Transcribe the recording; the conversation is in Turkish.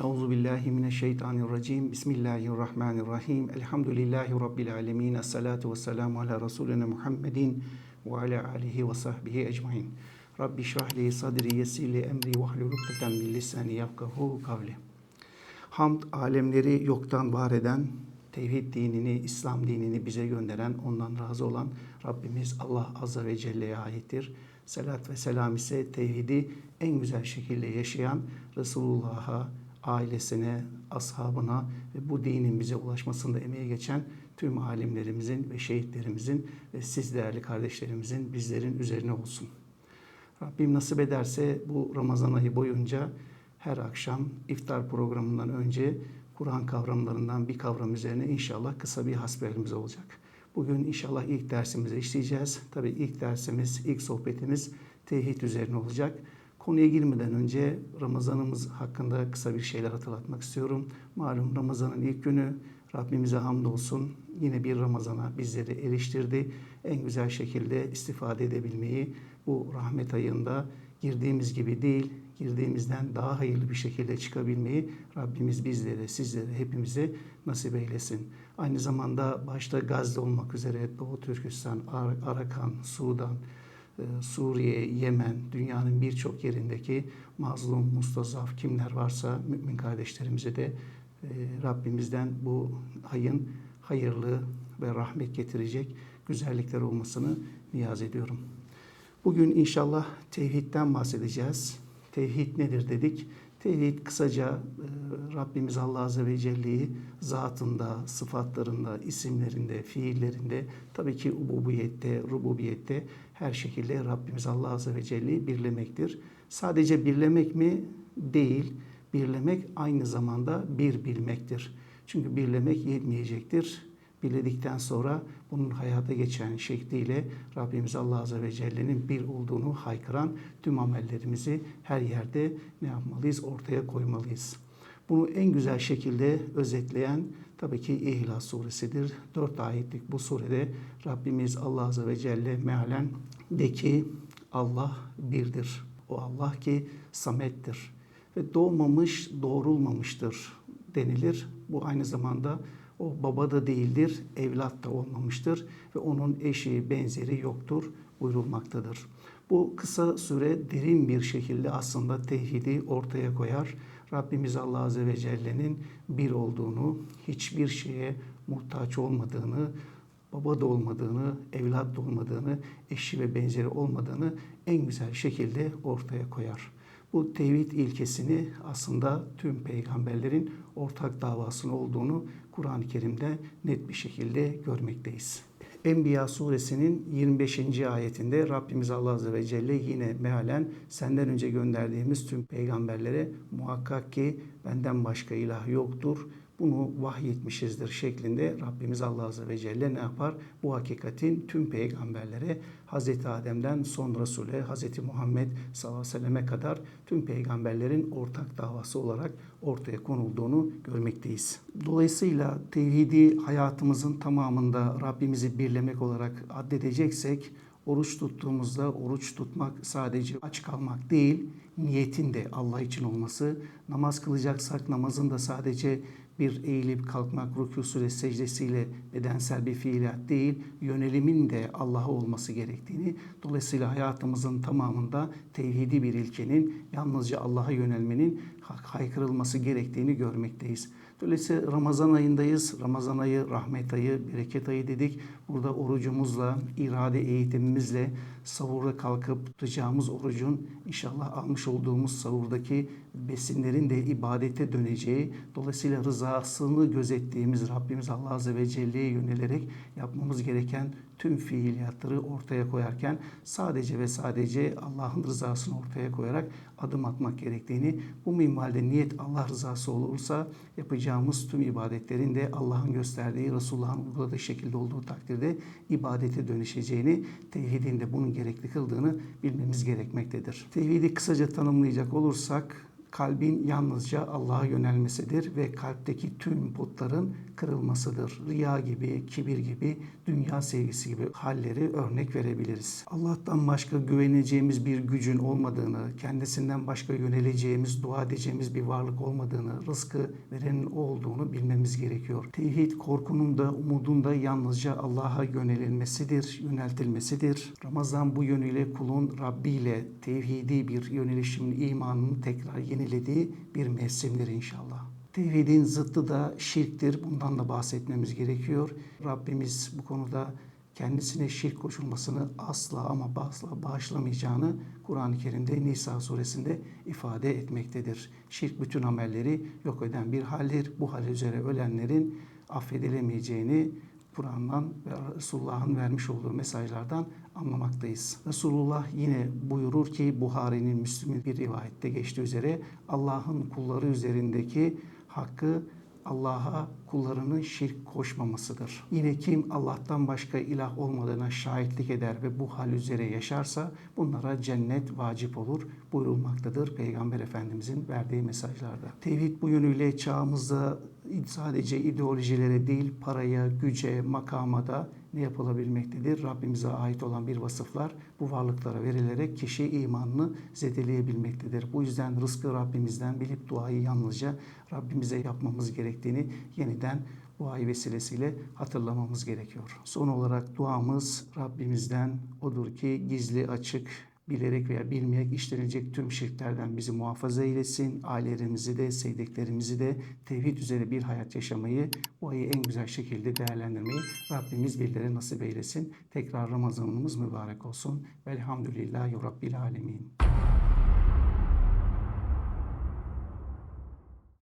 Euzu billahi mineşşeytanirracim. Bismillahirrahmanirrahim. Elhamdülillahi rabbil alamin. Essalatu vesselamu ala resulina Muhammedin ve ala alihi ve sahbihi ecmaîn. Rabbi şrah li sadri yessir li emri ve hlul ukdeten min lisani yefkahu kavli. Hamd alemleri yoktan var eden, tevhid dinini, İslam dinini bize gönderen, ondan razı olan Rabbimiz Allah Azze ve Celle'ye aittir. Selat ve selam ise tevhidi en güzel şekilde yaşayan Resulullah'a, ailesine, ashabına ve bu dinin bize ulaşmasında emeği geçen tüm alimlerimizin ve şehitlerimizin ve siz değerli kardeşlerimizin bizlerin üzerine olsun. Rabbim nasip ederse bu Ramazan ayı boyunca her akşam iftar programından önce Kur'an kavramlarından bir kavram üzerine inşallah kısa bir hasbelimiz olacak. Bugün inşallah ilk dersimizi işleyeceğiz. Tabii ilk dersimiz, ilk sohbetimiz tevhid üzerine olacak. Konuya girmeden önce Ramazanımız hakkında kısa bir şeyler hatırlatmak istiyorum. Malum Ramazan'ın ilk günü Rabbimize hamdolsun yine bir Ramazan'a bizleri eriştirdi. En güzel şekilde istifade edebilmeyi bu rahmet ayında girdiğimiz gibi değil, girdiğimizden daha hayırlı bir şekilde çıkabilmeyi Rabbimiz bizlere, sizlere, hepimize nasip eylesin. Aynı zamanda başta Gazze olmak üzere Doğu Türkistan, Ar- Arakan, Sudan, e, Suriye, Yemen, dünyanın birçok yerindeki mazlum, mustazaf kimler varsa mümin kardeşlerimize de e, Rabbimizden bu ayın hayırlı ve rahmet getirecek güzellikler olmasını niyaz ediyorum. Bugün inşallah tevhidden bahsedeceğiz. Tevhid nedir dedik. Tevhid kısaca e, Rabbimiz Allah Azze ve Celle'yi zatında, sıfatlarında, isimlerinde, fiillerinde, tabii ki ububiyette, rububiyette her şekilde Rabbimiz Allah Azze ve Celle'yi birlemektir. Sadece birlemek mi? Değil. Birlemek aynı zamanda bir bilmektir. Çünkü birlemek yetmeyecektir. Birledikten sonra bunun hayata geçen şekliyle Rabbimiz Allah Azze ve Celle'nin bir olduğunu haykıran tüm amellerimizi her yerde ne yapmalıyız? Ortaya koymalıyız. Bunu en güzel şekilde özetleyen tabii ki İhlas suresidir. Dört ayetlik bu surede Rabbimiz Allah Azze ve Celle mealen de ki Allah birdir. O Allah ki samettir ve doğmamış, doğrulmamıştır denilir. Bu aynı zamanda o baba da değildir, evlat da olmamıştır ve onun eşi, benzeri yoktur buyurulmaktadır. Bu kısa süre derin bir şekilde aslında tevhidi ortaya koyar. Rabbimiz Allah Azze ve Celle'nin bir olduğunu, hiçbir şeye muhtaç olmadığını, baba da olmadığını, evlat da olmadığını, eşi ve benzeri olmadığını en güzel şekilde ortaya koyar. Bu tevhid ilkesini aslında tüm peygamberlerin ortak davasının olduğunu Kur'an-ı Kerim'de net bir şekilde görmekteyiz. Enbiya suresinin 25. ayetinde Rabbimiz Allah Azze ve Celle yine mealen senden önce gönderdiğimiz tüm peygamberlere muhakkak ki benden başka ilah yoktur. Bunu vahyetmişizdir şeklinde Rabbimiz Allah Azze ve Celle ne yapar? Bu hakikatin tüm peygamberlere Hazreti Adem'den son Resul'e Hazreti Muhammed sallallahu aleyhi ve selleme kadar tüm peygamberlerin ortak davası olarak ortaya konulduğunu görmekteyiz. Dolayısıyla tevhidi hayatımızın tamamında Rabbimizi birlemek olarak addedeceksek oruç tuttuğumuzda oruç tutmak sadece aç kalmak değil, niyetin de Allah için olması, namaz kılacaksak namazın da sadece bir eğilip kalkmak, rükûsu ve secdesiyle bedensel bir fiilat değil, yönelimin de Allah'a olması gerektiğini, dolayısıyla hayatımızın tamamında tevhidi bir ilkenin, yalnızca Allah'a yönelmenin haykırılması gerektiğini görmekteyiz. Dolayısıyla Ramazan ayındayız. Ramazan ayı, rahmet ayı, bereket ayı dedik. Burada orucumuzla, irade eğitimimizle savurda kalkıp tutacağımız orucun inşallah almış olduğumuz savurdaki besinlerin de ibadete döneceği, dolayısıyla rızasını gözettiğimiz Rabbimiz Allah Azze ve Celle'ye yönelerek yapmamız gereken tüm fiiliyatları ortaya koyarken sadece ve sadece Allah'ın rızasını ortaya koyarak adım atmak gerektiğini, bu minvalde niyet Allah rızası olursa yapacağımız tüm ibadetlerin de Allah'ın gösterdiği, Resulullah'ın uyguladığı şekilde olduğu takdirde ibadete dönüşeceğini, tevhidin de bunun gerekli kıldığını bilmemiz gerekmektedir. Tevhidi kısaca tanımlayacak olursak, kalbin yalnızca Allah'a yönelmesidir ve kalpteki tüm putların kırılmasıdır. Riya gibi, kibir gibi, dünya sevgisi gibi halleri örnek verebiliriz. Allah'tan başka güveneceğimiz bir gücün olmadığını, kendisinden başka yöneleceğimiz, dua edeceğimiz bir varlık olmadığını, rızkı verenin olduğunu bilmemiz gerekiyor. Tevhid korkunun da umudun da yalnızca Allah'a yönelilmesidir, yöneltilmesidir. Ramazan bu yönüyle kulun Rabbi ile tevhidi bir yönelişimin imanını tekrar yenilediği bir mevsimdir inşallah. Tevhidin zıttı da şirktir. Bundan da bahsetmemiz gerekiyor. Rabbimiz bu konuda kendisine şirk koşulmasını asla ama asla bağışlamayacağını Kur'an-ı Kerim'de Nisa suresinde ifade etmektedir. Şirk bütün amelleri yok eden bir haldir. Bu hal üzere ölenlerin affedilemeyeceğini Kur'an'dan ve Resulullah'ın vermiş olduğu mesajlardan anlamaktayız. Resulullah yine buyurur ki Buhari'nin Müslüm'ün bir rivayette geçtiği üzere Allah'ın kulları üzerindeki hakkı Allah'a kullarının şirk koşmamasıdır. Yine kim Allah'tan başka ilah olmadığına şahitlik eder ve bu hal üzere yaşarsa bunlara cennet vacip olur buyurulmaktadır Peygamber Efendimizin verdiği mesajlarda. Tevhid bu yönüyle çağımızda sadece ideolojilere değil paraya, güce, makama da ne yapılabilmektedir? Rabbimize ait olan bir vasıflar bu varlıklara verilerek kişi imanını zedeleyebilmektedir. Bu yüzden rızkı Rabbimizden bilip duayı yalnızca Rabbimize yapmamız gerektiğini yeniden bu ay vesilesiyle hatırlamamız gerekiyor. Son olarak duamız Rabbimizden odur ki gizli açık bilerek veya bilmeyerek işlenecek tüm şirklerden bizi muhafaza eylesin. Ailelerimizi de, sevdiklerimizi de tevhid üzere bir hayat yaşamayı, bu ayı en güzel şekilde değerlendirmeyi Rabbimiz bizlere nasip eylesin. Tekrar Ramazanımız mübarek olsun. Velhamdülillahi Rabbil Alemin.